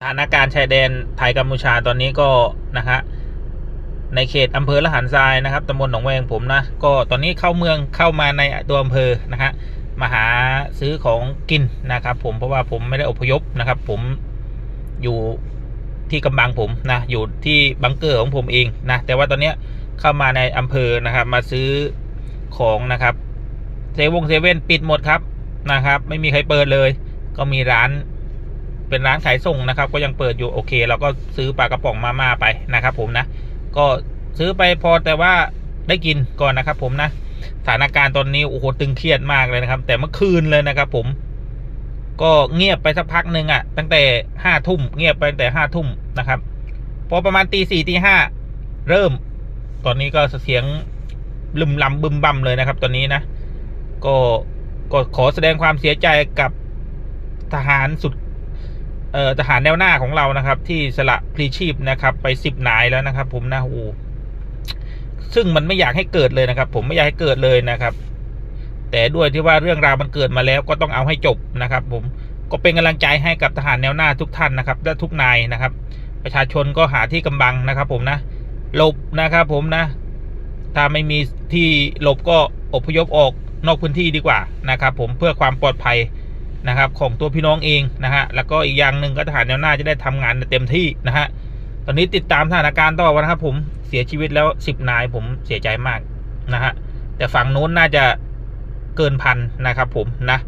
สถานการณ์ชายแดนไทยกัมพูชาตอนนี้ก็นะฮะในเขตอำเภอละหารทรายนะครับตำบลหนองแวงผมนะก็ตอนนี้เข้าเมืองเข้ามาในตัวอำเภอนะฮะมาหาซื้อของกินนะครับ ผมเพราะว่าผมไม่ได้อพยพนะครับ ผมอยู่ที่กำบังผมนะอยู่ที่บังเกอร์ของผมเองนะแต่ว่าตอนนี้เข้ามาในอำเภอนะครับ มาซื้อของนะครับเซเว่นเซเว่นปิดหมดครับนะครับ ไม่มีใครเปิดเลย ก็มีร้าน เป็นร้านขายส่งนะครับ ก็ยังเปิดอยู่โอเค เราก็ซื้อปลากระป๋องมาม่าไปนะครับ ผมนะ ก็ซื้อไปพอแต่ว่าได้กินก่อนนะครับ ผมนะสถานการณ์ตอนนี้โอ้โหตึงเครียดมากเลยนะครับ แต่เมื่อคืนเลยนะครับ ผม ก็เงียบไปสักพักหนึ่งอะ่ะ ตั้งแต่ห้าทุ่มเงียบไปตั้งแต่ห้าทุ่มนะครับพอประมาณตีสี่ตีห้าเริ่ม ตอนนี้ก็เสียงลึมลำบึมบัมเลยนะครับ ตอนนี้นะก็ก็ขอแสดงความเสียใจกับทหารสุด เอ่อทหารแนวหน้าของเรานะครับ ที่สละพลีชีพนะครับ ไปสิบนายแล้วนะครับ ผมนะโอ้ซึ่งมันไม่อยากให้เกิดเลยนะครับ ผมไม่อยากให้เกิดเลยนะครับ แต่ด้วยที่ว่าเรื่องราวมันเกิดมาแล้วก็ต้องเอาให้จบนะครับ ผมก็เป็นกำลังใจให้กับทหารแนวหน้าทุกท่านนะครับ และทุกนายนะครับ ประชาชนก็หาที่กำบังนะครับ ผมนะหลบนะครับ ผมนะ ถ้าไม่มีที่หลบก็อพยพออกนอกพื้นที่ดีกว่านะครับ ผมเพื่อความปลอดภัย นะครับของตัวพี่น้องเองนะฮะแล้วก็อีกอย่างหนึ่งก็ทหารแนวหน้าจะได้ทำงานเต็มที่นะฮะตอนนี้ติดตามสถานการณ์ต่อวันนะครับผมเสียชีวิตแล้วสิบนายผมเสียใจมากนะฮะแต่ฝั่งนู้นน่าจะเกินพันนะครับผมนะ